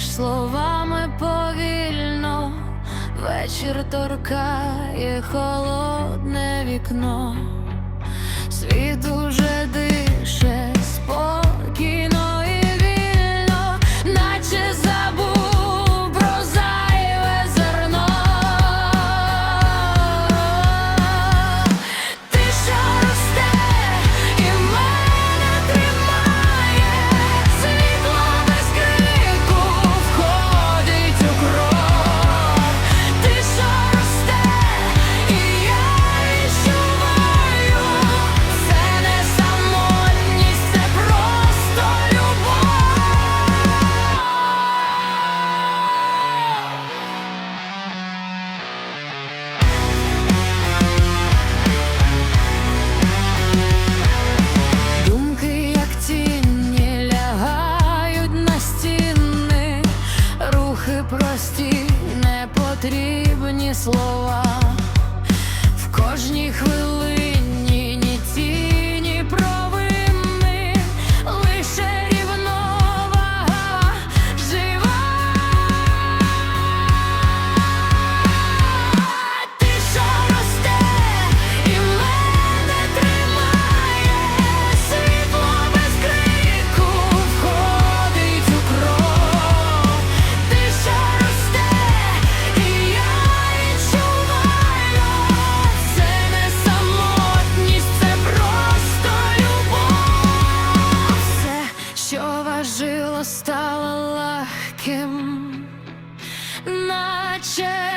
між словами повільно, вечір торкає холодне вікно, світ уже slow up. him, not just.